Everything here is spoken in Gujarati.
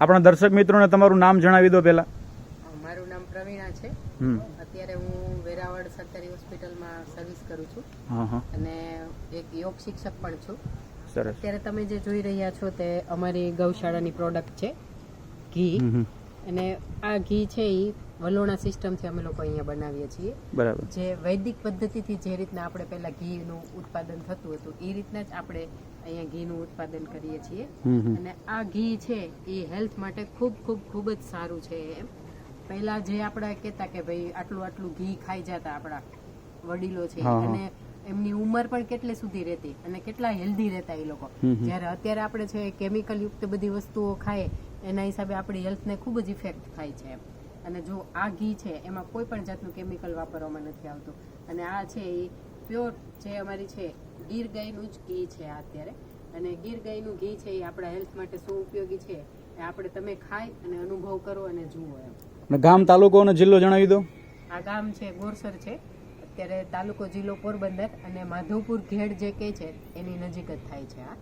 આપણા દર્શક મિત્રોને તમારું નામ જણાવી દો પહેલા. મારું નામ પ્રવીણા છે. અત્યારે હું વેરાવળ સરકારી હોસ્પિટલમાં સર્વિસ કરું છું. અને એક યોગ શિક્ષક પણ છું. સરસ. અત્યારે તમે જે જોઈ રહ્યા છો તે અમારી ગૌશાળાની પ્રોડક્ટ છે ઘી. અને આ ઘી છે એ વલોણા સિસ્ટમથી અમે લોકો અહીંયા બનાવીએ છીએ બરાબર જે વૈદિક પદ્ધતિથી જે રીતના આપણે પહેલા ઘીનું ઉત્પાદન થતું હતું એ રીતના જ આપણે અહીંયા ઘીનું ઉત્પાદન કરીએ છીએ. અને આ ઘી છે એ હેલ્થ માટે ખૂબ ખૂબ ખૂબ જ સારું છે એમ પહેલા જે આપણે કહેતા કે ભાઈ આટલું આટલું ઘી ખાઈ જતા આપણા વડીલો છે. અને એમની ઉંમર પણ કેટલી સુધી રહેતી અને કેટલા હેલ્ધી રહેતા એ લોકો. જ્યારે અત્યારે આપણે છે કેમિકલ યુક્ત બધી વસ્તુઓ ખાય એના હિસાબે આપણી હેલ્થને ખૂબ જ ઇફેક્ટ થાય છે એમ અને જો આ ઘી છે એમાં કોઈ પણ જાતનું કેમિકલ વાપરવામાં નથી આવતું. અને આ છે એ પ્યોર જે અમારી છે ગીર ગાયનું જ ઘી છે આ અત્યારે. અને ગીર ગાયનું ઘી છે એ આપણા હેલ્થ માટે શું ઉપયોગી છે એ આપણે તમે ખાઈ અને અનુભવ કરો અને જુઓ એમ. અને ગામ તાલુકો અને જિલ્લો જણાવી દો. આ ગામ છે ગોરસર છે. અત્યારે તાલુકો જિલ્લો પોરબંદર અને માધવપુર ઘેડ જે કે છે એની નજીક જ થાય છે આ.